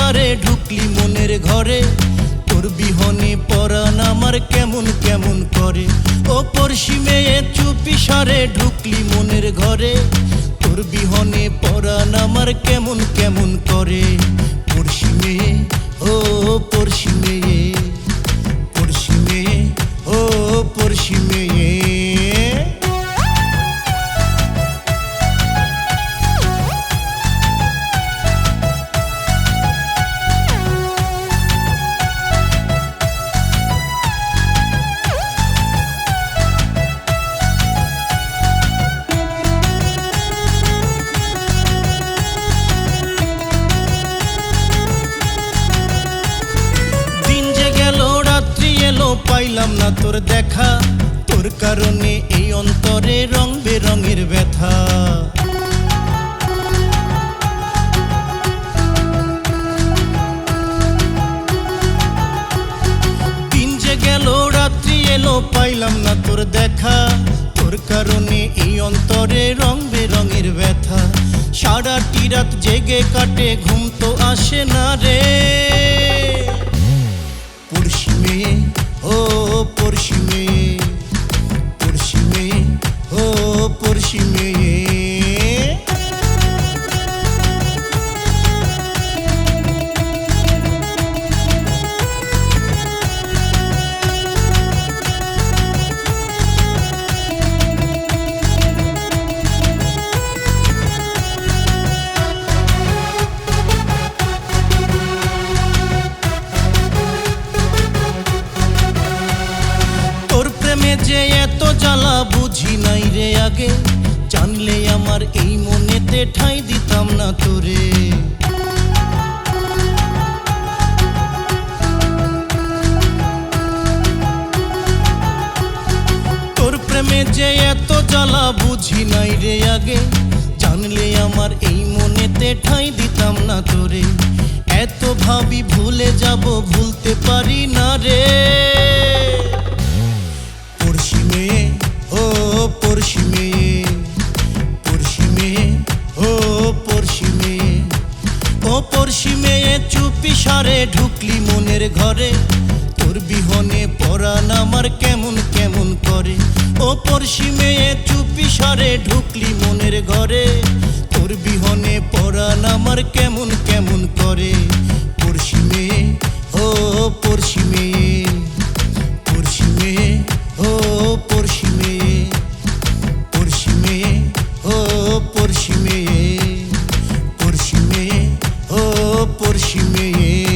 সারে ঢুকলি মনের ঘরে। তোর বিহনে পরাণ আমার কেমন কেমন করে? ও পড়শি মেয়ে চুপি সারে ঢুকলি মনের ঘরে। তোর বিহনে পরাণ আমার কেমন কেমন করে? পড়শি মেয়ে ও পড়শি মেয়ে ও পড়শি মেয়ে পাইলাম না তোর দেখা। তোর কারণে এই অন্তরে রং বেরঙের ব্যথা। দিন যে গেল রাত্রি এলো পাইলাম না তোর দেখা। তোর কারণে এই অন্তরে রং বেরঙের ব্যথা। সারাটি রাত জেগে কাটে ঘুম তো আসে না রে। পড়শি মেয়ে ও আগে জানলে আমার এই মনেতে ঠাই দিতাম না তোরে। তোর প্রেমে যে এত জ্বালা বুঝি নাই রে আগে, জানলে আমার এই মনেতে ঠাই দিতাম না তোরে। এত ভাবি ভুলে যাব, ভুলতে পারি না রে। মেয়ে চুপি সারে ঢুকলি মনের ঘরে। তোর বিহনে পরাণ আমার কেমন কেমন করে? ও পড়শি মেয়ে চুপি সারে ঢুকলি মনের ঘরে। তোর বিহনে পরাণ আমার কেমন কেমন করে? she may